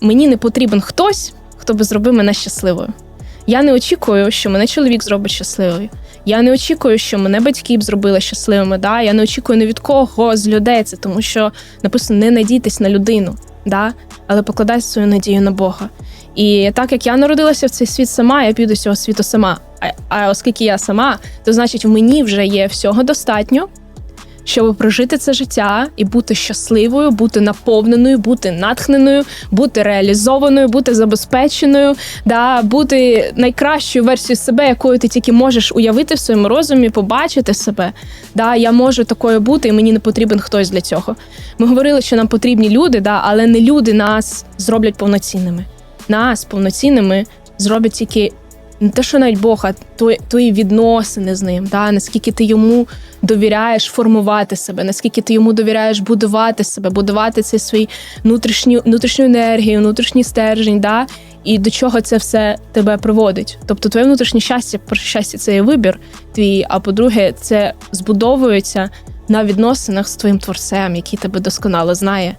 Мені не потрібен хтось, хто би зробив мене щасливою. Я не очікую, що мене чоловік зробить щасливою. Я не очікую, що мене батьки б зробили щасливими. Да? Я не очікую ні від кого з людей це, тому що написано не надійтесь на людину, да? але покладай свою надію на Бога. І так як я народилася в цей світ сама, я піду з цього світу сама. А, а оскільки я сама, то значить в мені вже є всього достатньо, щоб прожити це життя і бути щасливою, бути наповненою, бути натхненою, бути реалізованою, бути забезпеченою, да, бути найкращою версією себе, якою ти тільки можеш уявити в своєму розумі, побачити себе. Да, я можу такою бути, і мені не потрібен хтось для цього. Ми говорили, що нам потрібні люди, да, але не люди нас зроблять повноцінними. Нас повноцінними зроблять тільки не те, що навіть Бог, а твої, відносини з ним, да? наскільки ти йому довіряєш формувати себе, наскільки ти йому довіряєш будувати себе, будувати цей свій внутрішню, внутрішню енергію, внутрішній стержень, да? і до чого це все тебе приводить. Тобто, твоє внутрішнє щастя, про щастя, це є вибір твій, а по-друге, це збудовується на відносинах з твоїм творцем, який тебе досконало знає.